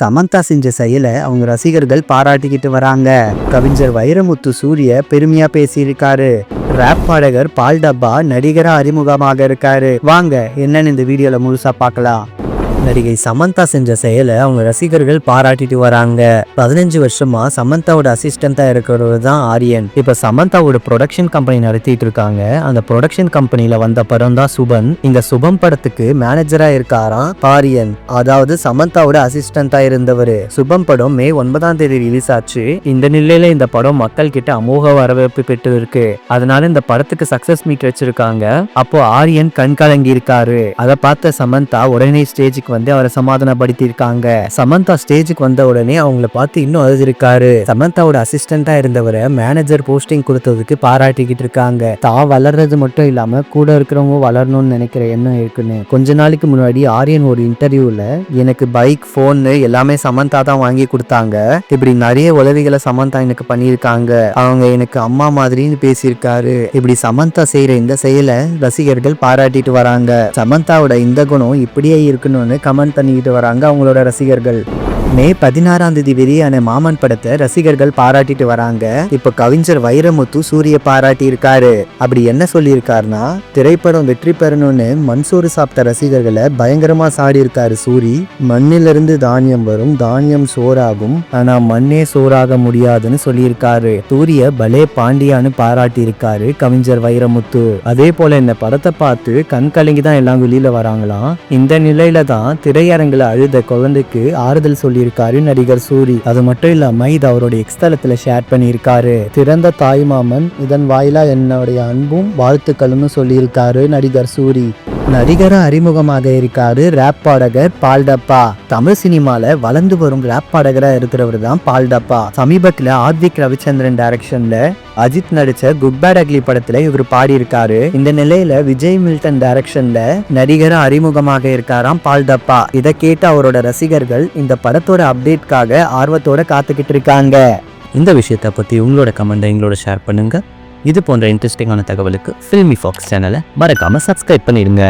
சமந்தா செஞ்ச செயலை அவங்க ரசிகர்கள் பாராட்டிக்கிட்டு வராங்க. கவிஞர் வைரமுத்து சூரிய பெருமையா பேசியிருக்காரு. ரேப் பாடகர் பால் டப்பா நடிகரா அறிமுகமாக இருக்காரு. வாங்க என்னன்னு இந்த வீடியோல முழுசா பார்க்கலாம். நடிகை சமந்தா செஞ்ச செயலை அவங்க ரசிகர்கள் பாராட்டிட்டு வராங்க. பதினஞ்சு வருஷமா சமந்தாவோட அசிஸ்டண்டா இருக்கிறவர் தான் ஆரியன். இப்ப சமந்தாவோட ப்ரொடக்ஷன் கம்பெனி நடத்திட்டு இருக்காங்க. அந்த ப்ரொடக்ஷன் கம்பெனில வந்த படம் தான் சுபன். இந்த சுபம் படத்துக்கு மேனேஜரா இருக்காராம் ஆரியன். அதாவது சமந்தாவோட அசிஸ்டண்டா இருந்தவர். சுபம் படம் மே ஒன்பதாம் தேதி ரிலீஸ் ஆச்சு. இந்த நிலையில இந்த படம் மக்கள் கிட்ட அமோக வரவேற்பு பெற்று இருக்கு அதனால இந்த படத்துக்கு சக்சஸ் மீட் வச்சிருக்காங்க. அப்போ ஆரியன் கண் கலங்கி இருக்காரு. அதை பார்த்த சமந்தா உடனே ஸ்டேஜுக்கு வந்து அவரை சமாதானப்படுத்தியிருக்காங்க. சமந்தா ஸ்டேஜுக்கு வந்த உடனே அவங்கள பார்த்து இன்னும் அழுதிருக்காரு. சமந்தாவோட அசிஸ்டண்டா இருந்தவரை மேனேஜர் போஸ்டிங் கொடுத்ததுக்கு பாராட்டிக்கிட்டு இருக்காங்க. தான் வளர்றது மட்டும் இல்லாம கூட இருக்கிறவங்க வளரணும்னு நினைக்கிற எண்ணம் இருக்குன்னு. கொஞ்ச நாளைக்கு முன்னாடி ஆரியன் ஒரு இன்டர்வியூல எனக்கு பைக் ஃபோனு எல்லாமே சமந்தா தான் வாங்கி கொடுத்தாங்க. இப்படி நிறைய உதவிகளை சமந்தா எனக்கு பண்ணியிருக்காங்க. அவங்க எனக்கு அம்மா மாதிரின்னு பேசியிருக்காரு. இப்படி சமந்தா செய்யற இந்த செயலை ரசிகர்கள் பாராட்டிட்டு வராங்க. சமந்தாவோட இந்த குணம் இப்படியே இருக்கணும்னு கமெண்ட் பண்ணிக்கிட்டு வராங்க அவங்களோட ரசிகர்கள். மே பதினாறாம் தேதி வெளியான மாமன் படத்தை ரசிகர்கள் பாராட்டிட்டு வராங்க. இப்ப கவிஞர் வைரமுத்து சூரிய பாராட்டி இருக்காரு. அப்படி என்ன சொல்லியிருக்காருன்னா திரைப்படம் வெற்றி பெறணும்னு மண்சோறு சாப்பிட்ட ரசிகர்களை பயங்கரமா சாடி இருக்காரு சூரி. மண்ணிலிருந்து தானியம் வரும் தானியம் சோறாகும். ஆனா மண்ணே சோறாக முடியாதுன்னு சொல்லியிருக்காரு. சூரிய பலே பாண்டியான்னு பாராட்டி இருக்காரு கவிஞர் வைரமுத்து. அதே போல இந்த படத்தை பார்த்து கண் கலங்கி தான் எல்லாம் வெளியில வராங்களாம். இந்த நிலையில தான் திரையரங்குல அழுத குழந்தைக்கு ஆறுதல் சொல்லி சொல்லியிருக்காரு நடிகர் சூரி. அது மட்டும் இல்லாம இது அவருடைய எக்ஸ்தலத்துல ஷேர் பண்ணியிருக்காரு. திறந்த தாய்மாமன் இதன் வாயிலா என்னுடைய அன்பும் வாழ்த்துக்களும்னு சொல்லியிருக்காரு நடிகர் சூரி. நடிகராக அறிமுகமாக இருக்காரு ரேப் பாடகர் பால்டப்பா தமிழ் சினிமால வளர்ந்து வரும் ரேப் பாடகராக இருக்கிறவர் தான் பால்டப்பா சமீபத்தில் ஆத்விக் ரவிச்சந்திரன் டைரக்ஷன்ல அஜித் நடிச்ச குட் பேட் அக்லி படத்துல இவர் பாடியிருக்காரு. இந்த நிலையில விஜய் மில்டன் டைரக்ஷன்ல நடிகரா அறிமுகமாக இருக்காராம் பால்டப்பா இதை கேட்டு அவரோட ரசிகர்கள் இந்த படத்தோட அப்டேட்காக ஆர்வத்தோட காத்துக்கிட்டு இருக்காங்க. இந்த விஷயத்தை பற்றி உங்களோட கமெண்ட்டை எங்களோட ஷேர் பண்ணுங்க. இது போன்ற இன்ட்ரெஸ்டிங்கான தகவலுக்கு ஃபில்மி ஃபாக்ஸ் சேனலை மறக்காமல் சப்ஸ்கிரைப் பண்ணிடுங்க.